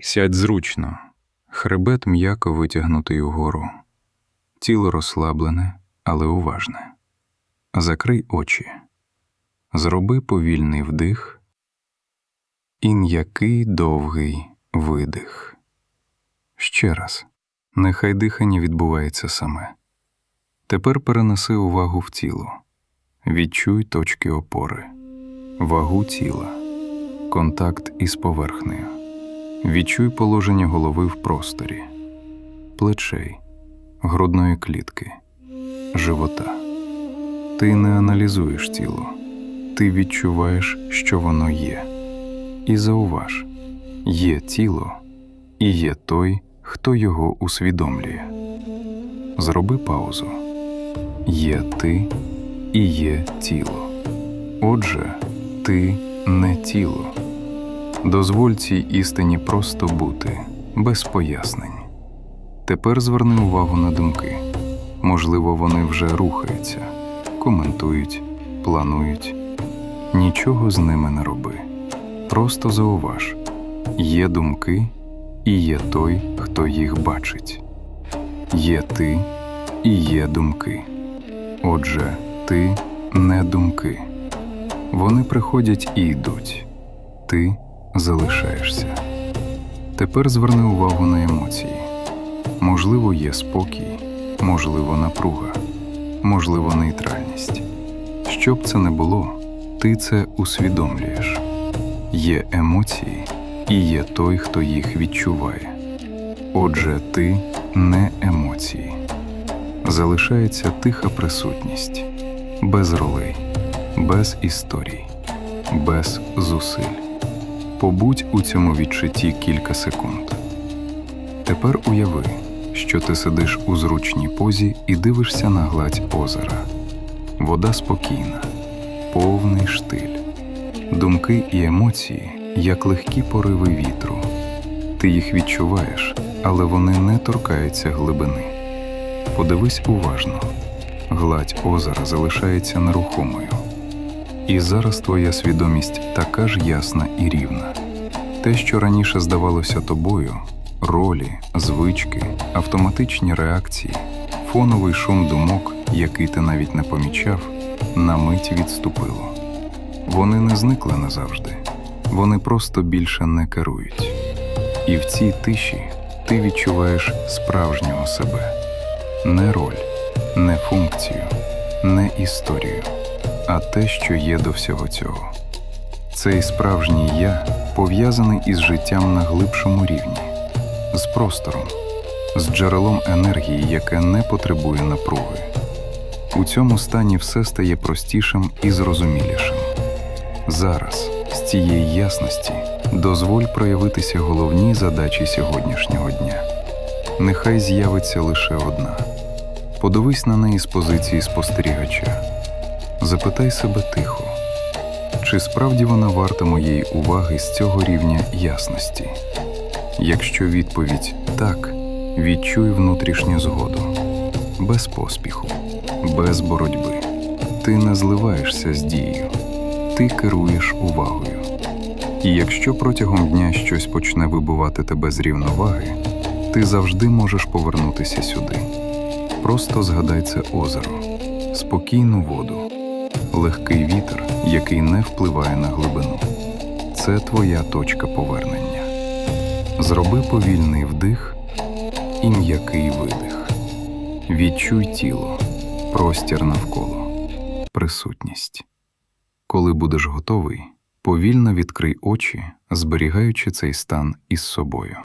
Сядь зручно, хребет м'яко витягнутий угору, тіло розслаблене, але уважне. Закрий очі, зроби повільний вдих і м'який довгий видих. Ще раз, нехай дихання відбувається саме. Тепер перенеси увагу в тіло. Відчуй точки опори, вагу тіла, контакт із поверхнею. Відчуй положення голови в просторі, плечей, грудної клітки, живота. Ти не аналізуєш тіло, ти відчуваєш, що воно є. І зауваж, є тіло і є той, хто його усвідомлює. Зроби паузу. Є ти і є тіло. Отже, ти не тіло. Дозволь цій істині просто бути, без пояснень. Тепер зверни увагу на думки. Можливо, вони вже рухаються, коментують, планують. Нічого з ними не роби. Просто зауваж є думки і є той, хто їх бачить. Є ти і є думки. Отже, ти не думки. Вони приходять і йдуть. Ти залишаєшся. Тепер зверни увагу на емоції. Можливо, є спокій, можливо, напруга, можливо, нейтральність. Що б це не було, ти це усвідомлюєш. Є емоції і є той, хто їх відчуває. Отже, ти не емоції. Залишається тиха присутність, без ролей, без історій, без зусиль. Побудь у цьому відчутті кілька секунд. Тепер уяви, що ти сидиш у зручній позі і дивишся на гладь озера. Вода спокійна, повний штиль. Думки і емоції, як легкі пориви вітру. Ти їх відчуваєш, але вони не торкаються глибини. Подивись уважно. Гладь озера залишається нерухомою. І зараз твоя свідомість така ж ясна і рівна. Те, що раніше здавалося тобою, ролі, звички, автоматичні реакції, фоновий шум думок, який ти навіть не помічав, на мить відступило. Вони не зникли назавжди, вони просто більше не керують. І в цій тиші ти відчуваєш справжнього себе, не роль, не функцію, не історію, а те, що є до всього цього. Цей справжній я пов'язаний із життям на глибшому рівні, з простором, з джерелом енергії, яке не потребує напруги. У цьому стані все стає простішим і зрозумілішим. Зараз, з цієї ясності, дозволь проявитися головній задачі сьогоднішнього дня. Нехай з'явиться лише одна. Подивись на неї з позиції спостерігача. Запитай себе тихо, чи справді вона варта моєї уваги з цього рівня ясності? Якщо відповідь так, відчуй внутрішню згоду, без поспіху, без боротьби. Ти не зливаєшся з дією, ти керуєш увагою. І якщо протягом дня щось почне вибивати тебе з рівноваги, ти завжди можеш повернутися сюди. Просто згадай це озеро, спокійну воду, легкий вітер, який не впливає на глибину. Це твоя точка повернення. Зроби повільний вдих і м'який видих. Відчуй тіло, простір навколо, присутність. Коли будеш готовий, повільно відкрий очі, зберігаючи цей стан із собою.